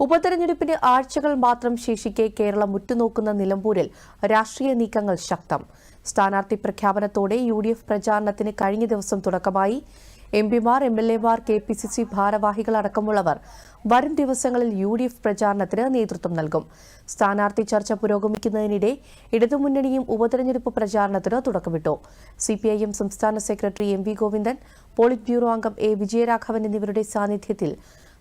ഉപതെരഞ്ഞെടുപ്പിന് ആഴ്ചകൾ മാത്രം ശേഷിക്കെ കേരളം ഉറ്റുനോക്കുന്ന നിലമ്പൂരിൽ രാഷ്ട്രീയ നീക്കങ്ങൾ ശക്തം. സ്ഥാനാർത്ഥി പ്രഖ്യാപനത്തോടെ യു ഡി എഫ് പ്രചാരണത്തിന് കഴിഞ്ഞ ദിവസം തുടക്കമായി. എം പിമാർ എം എൽ എമാർ കെ പി സി സി ഭാരവാഹികളടക്കമുള്ളവർ വരും ദിവസങ്ങളിൽ യു ഡി എഫ് പ്രചാരണത്തിന് നേതൃത്വം നൽകും. സ്ഥാനാർത്ഥി ചർച്ച പുരോഗമിക്കുന്നതിനിടെ ഇടതുമുന്നണിയും ഉപതെരഞ്ഞെടുപ്പ് പ്രചാരണത്തിന് തുടക്കമിട്ടു. സിപിഐഎം സംസ്ഥാന secretary M V Govindan polit bureau അംഗം എ വിജയരാഘവൻ എന്നിവരുടെ സാന്നിധ്യത്തിൽ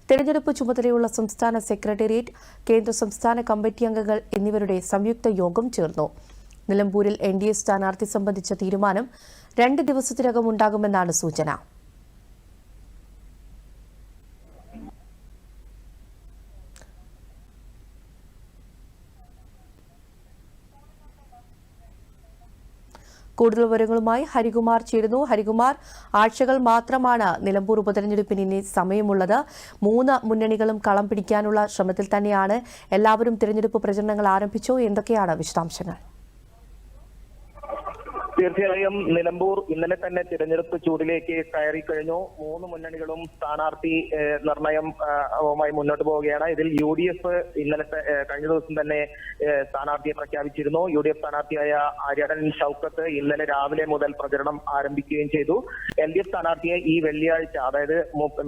തെരഞ്ഞെടുപ്പ് ചുമതലയുള്ള സംസ്ഥാന സെക്രട്ടേറിയറ്റ് കേന്ദ്ര സംസ്ഥാന കമ്മിറ്റി അംഗങ്ങൾ എന്നിവരുടെ സംയുക്ത യോഗം ചേർന്നു. നിലമ്പൂരിൽ എൻ ഡി എ സ്ഥാനാർത്ഥി സംബന്ധിച്ച തീരുമാനം രണ്ട് ദിവസത്തിനകം ഉണ്ടാകുമെന്നാണ് സൂചന. കൂടുതൽ വിവരങ്ങളുമായി ഹരികുമാർ ചേരുന്നു. ഹരികുമാർ ആഴ്ചകൾ മാത്രമാണ് നിലമ്പൂർ ഉപതെരഞ്ഞെടുപ്പിന് ഇനി സമയമുള്ളത്. മൂന്ന് മുന്നണികളും കളം പിടിക്കാനുള്ള ശ്രമത്തിൽ തന്നെയാണ്. എല്ലാവരും തിരഞ്ഞെടുപ്പ് പ്രചരണങ്ങൾ ആരംഭിച്ചു. എന്തൊക്കെയാണ് വിശദാംശങ്ങൾ? തീർച്ചയായും നിലമ്പൂർ ഇന്നലെ തന്നെ തിരഞ്ഞെടുപ്പ് ചൂടിലേക്ക് കയറി കഴിഞ്ഞു. മൂന്ന് മുന്നണികളും സ്ഥാനാർത്ഥി നിർണയവുമായി മുന്നോട്ട് പോവുകയാണ്. ഇതിൽ യു ഡി എഫ് ഇന്നലത്തെ കഴിഞ്ഞ ദിവസം തന്നെ സ്ഥാനാർത്ഥിയെ പ്രഖ്യാപിച്ചിരുന്നു. യു ഡി എഫ് സ്ഥാനാർത്ഥിയായ ആര്യടൻ ഷൌക്കത്ത് ഇന്നലെ രാവിലെ മുതൽ പ്രചരണം ആരംഭിക്കുകയും ചെയ്തു. എൽ ഡി എഫ് സ്ഥാനാർത്ഥിയെ ഈ വെള്ളിയാഴ്ച അതായത്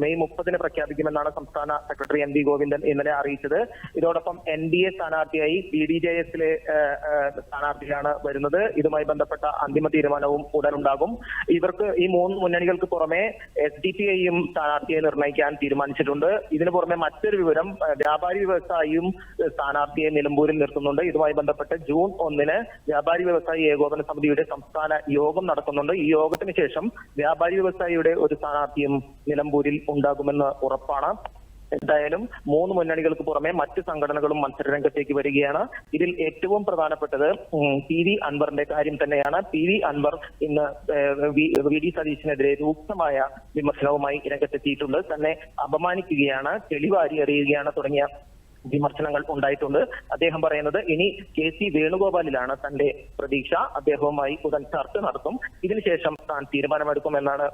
മെയ് മുപ്പതിന് പ്രഖ്യാപിക്കുമെന്നാണ് സംസ്ഥാന സെക്രട്ടറി എം വി ഗോവിന്ദൻ ഇന്നലെ അറിയിച്ചത്. ഇതോടൊപ്പം എൻ ഡി എ സ്ഥാനാർത്ഥിയായി ബി ഡി ജെ എസിലെ സ്ഥാനാർത്ഥിയാണ് വരുന്നത്. ഇതുമായി ബന്ധപ്പെട്ട അന്തിമ തീരുമാനവും ഉടനുണ്ടാകും. ഇവർക്ക് ഈ മൂന്ന് മുന്നണികൾക്ക് പുറമെ എസ് ഡി പി ഐയും സ്ഥാനാർത്ഥിയെ നിർണയിക്കാൻ തീരുമാനിച്ചിട്ടുണ്ട്. ഇതിനു പുറമെ മറ്റൊരു വിവരം വ്യാപാരി വ്യവസായിയും സ്ഥാനാർത്ഥിയെ നിലമ്പൂരിൽ നിർത്തുന്നുണ്ട്. ഇതുമായി ബന്ധപ്പെട്ട് ജൂൺ ഒന്നിന് വ്യാപാരി വ്യവസായി ഏകോപന സമിതിയുടെ സംസ്ഥാന യോഗം നടക്കുന്നുണ്ട് ഈ യോഗത്തിന് ശേഷം വ്യാപാരി വ്യവസായിയുടെ ഒരു സ്ഥാനാർത്ഥിയും നിലമ്പൂരിൽ ഉണ്ടാകുമെന്ന് ഉറപ്പാണ്. എന്തായാലും മൂന്ന് മുന്നണികൾക്ക് പുറമെ മറ്റ് സംഘടനകളും മത്സരരംഗത്തേക്ക് വരികയാണ്. ഇതിൽ ഏറ്റവും പ്രധാനപ്പെട്ടത് പി വി അൻവറിന്റെ കാര്യം തന്നെയാണ്. പി വി അൻവർ ഇന്ന് വി ഡി സതീശിനെതിരെ രൂക്ഷമായ വിമർശനവുമായി രംഗത്തെത്തിയിട്ടുണ്ട്. തന്നെ അപമാനിക്കുകയാണ് തെളിവാരി അറിയുകയാണ് തുടങ്ങിയ വിമർശനങ്ങൾ ഉണ്ടായിട്ടുണ്ട്. അദ്ദേഹം പറയുന്നത് ഇനി കെ സി വേണുഗോപാലിലാണ് തന്റെ പ്രതീക്ഷ. അദ്ദേഹവുമായി ഉടൻ ചർച്ച നടത്തും. ഇതിനുശേഷം താൻ തീരുമാനമെടുക്കുമെന്നാണ്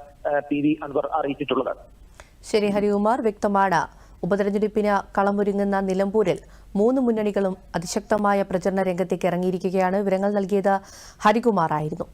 പി വി അൻവർ അറിയിച്ചിട്ടുള്ളത്. ശരി ഹരികുമാർ വ്യക്തമാണ്. ഉപതെരഞ്ഞെടുപ്പിന് കളമൊരുങ്ങുന്ന നിലമ്പൂരിൽ മൂന്ന് മുന്നണികളും അതിശക്തമായ പ്രചരണ രംഗത്തേക്ക് ഇറങ്ങിയിരിക്കുകയാണ്. വിവരങ്ങൾ നൽകിയത് ഹരികുമാർ ആയിരുന്നു